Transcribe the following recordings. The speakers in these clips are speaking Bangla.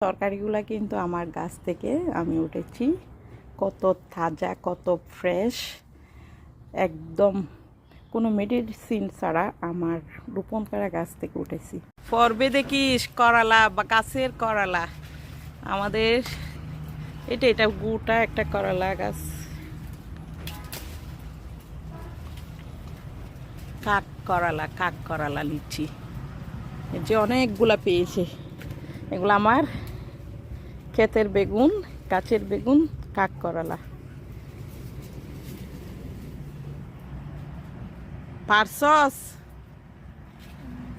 তরকারিগুলো কিন্তু আমার গাছ থেকে আমি উঠেছি। কত তাজা, কত ফ্রেশ একদম কোনো মেডিসিন ছাড়া আমার রোপণ করা গাছ থেকে উঠেছি। পর্বে দেখিস করালা বা গাছের করালা। আমাদের এটা এটা গুটা একটা করলা গাছ। কাক করালা কাক করালা লিচি। যে অনেকগুলা পেয়েছে। এগুলো আমার ক্ষেতের বেগুন গাছের বেগুন কাক করালা। পারসস!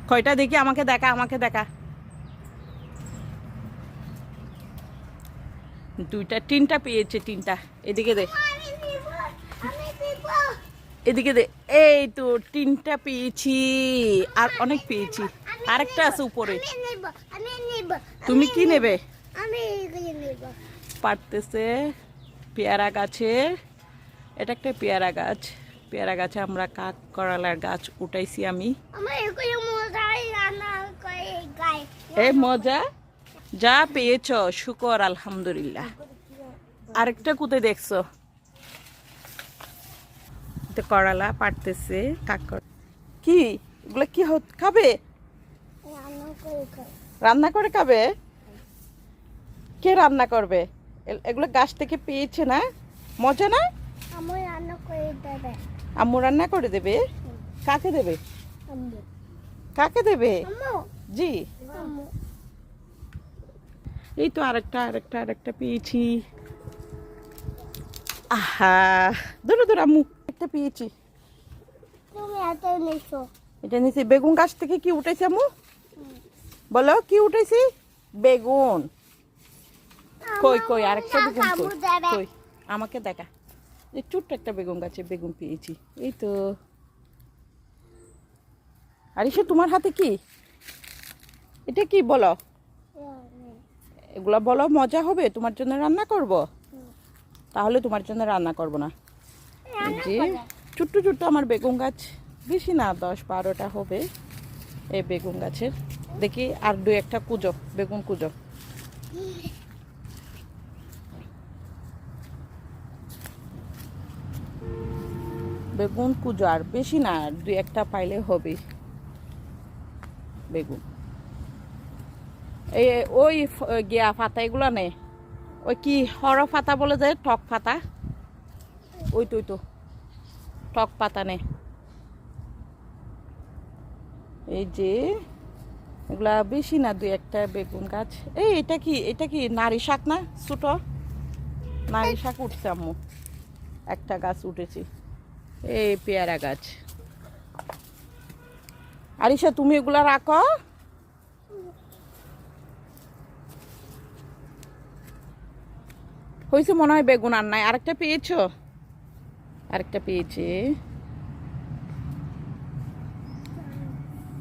কয়টা দেখি? আমাকে দেখা আমাকে দেখা। দুইটা তিনটা পেয়েছে তিনটা। এদিকে দে। এদিকে দে। এই তো তিনটা পেয়েছি। আর অনেক পেয়েছি। আরেকটা আছে উপরে। তুমি কি নিব? পারতেছে পেয়ারা গাছের এটা একটা পেয়ারা গাছ। পেয়ারা গাছে আমরা কাক করালার গাছ উঠাইছি আমি। এই মজা? যা পেয়েছ শুকর আলহামদুলিল্লাহ। আরেকটা কোথায় দেখছ? এটা করালা পারতেছে কাক কি? এগুলো কি খাবে। রান্না করে খাবে? কে রান্না করবে? এগুলো গাছ থেকে পেয়েছে না? মজা না? আমার রান্না করে দেবে। আম্মু রান্না করে দেবে? কাকে দেবে? কাকে দেবে? আম্মু। জি। এই তো আরেকটা আরেকটা আরেকটা পেয়েছি। আহা ধরো ধরো আম্মু। একটা পেয়েছি। এটা নিচে বেগুন গাছ থেকে কি উঠেছে আম্মু? বলো কি উঠেছি? বেগুন। কই কই আরেকটা বেগুন কই? কই? আমাকে দেখা। এই ছোট্ট একটা বেগুন গাছে বেগুন পেয়েছি। এই তো। আর এসে তোমার হাতে কি? এটা কি বলো? এগুলা বলো মজা হবে? তোমার জন্য রান্না করব? তাহলে তোমার জন্য রান্না করব না। যে ছোট্ট ছোট্ট আমার বেগুন গাছ। বেশি না দশ বারোটা হবে এই বেগুন গাছের। দেখি আর দু একটা কুজো বেগুন কুজো। বেগুন কুজো আর বেশি না, দুই একটা পাইলে হবে। বেগুন। এই, ওই গিয়া পাতা এগুলো নেই ওই কি হর পাতা বলে যায় টক পাতা? ওই তো ওই তো। টক পাতা নে। এই যে, এগুলা বেশি না, দুই একটা বেগুন গাছ। এই, এটা কি এটা কি নারী শাক না? ছোট? নারী শাক উঠছে, আম্মু। একটা গাছ উঠেছে। এই পেয়ারা গাছ। আরিশা, তুমি এগুলা রাখো। হয়েছে মনে হয় বেগুন আর নাই। আরেকটা পেয়েছ? আরেকটা পেয়েছে।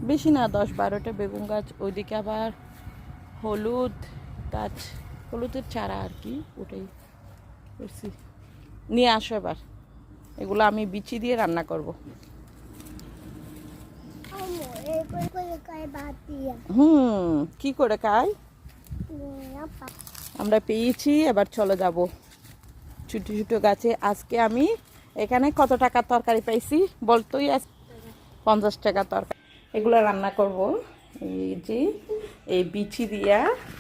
বেশি না, দশ বারোটা বেগুন গাছ। ওইদিকে আবার হলুদ গাছ। হলুদের চারা আর কি, ওটাই করছি। নিয়ে আসো এবার। এগুলো আমি বিচি দিয়ে রান্না করব। হুম কি করে খাই? আমরা পেয়েছি এবার চলে যাব। ছোটো ছোটো গাছে আজকে আমি এখানে কত টাকার তরকারি পাইছি বলতোই আজ? পঞ্চাশ টাকা তরকারি। এগুলো রান্না করব। এই যে এই বিচি দিয়া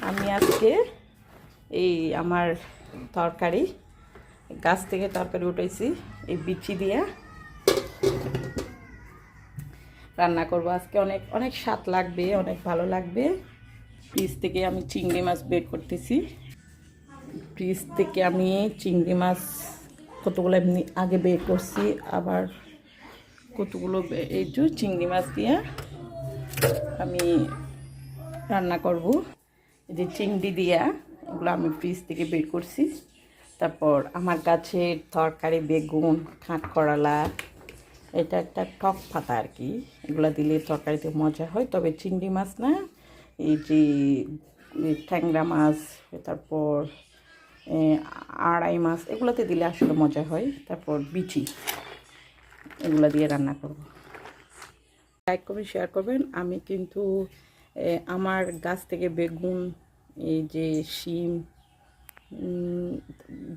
আমি আজকে এই আমার তরকারি গাছ থেকে তরকারি উঠাইছি, এই বিচি দিয়া। রান্না করব আজকে। অনেক অনেক স্বাদ লাগবে, অনেক ভালো লাগবে। ফ্রিজ থেকে আমি চিংড়ি মাছ বের করতেছি। ফ্রিজ থেকে আমি চিংড়ি মাছ কতগুলো এমনি আগে বের করছি, আবার কতগুলো এই যে চিংড়ি মাছ দিয়ে আমি রান্না করব। এই যে চিংড়ি দিয়া এগুলো আমি ফ্রিজ থেকে বের করছি। তারপর আমার গাছের তরকারি, বেগুন খাঁট করলা, এটা একটা টক পাতা আর কি। এগুলো দিলে তরকারিতে মজা হয়, তবে চিংড়ি মাছ না, এই যে ট্যাংরা মাছ, তারপর আড়াই মাছ, এগুলোতে দিলে আসলে মজা হয়। তারপর বিচি, এগুলো দিয়ে রান্না করব। লাইক করবেন শেয়ার করবেন। আমি কিন্তু আমার গাছ থেকে বেগুন, এই যে শিম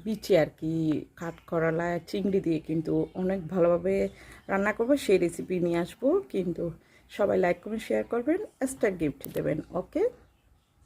বিচে আর কি কাঠকরালা চিংড়ি দিয়ে কিন্তু অনেক ভালোভাবে রান্না করব। সেই রেসিপি নিয়ে আসব। কিন্তু সবাই লাইক কমেন্ট শেয়ার করবেন। এক্সট্রা গিফট দেবেন ওকে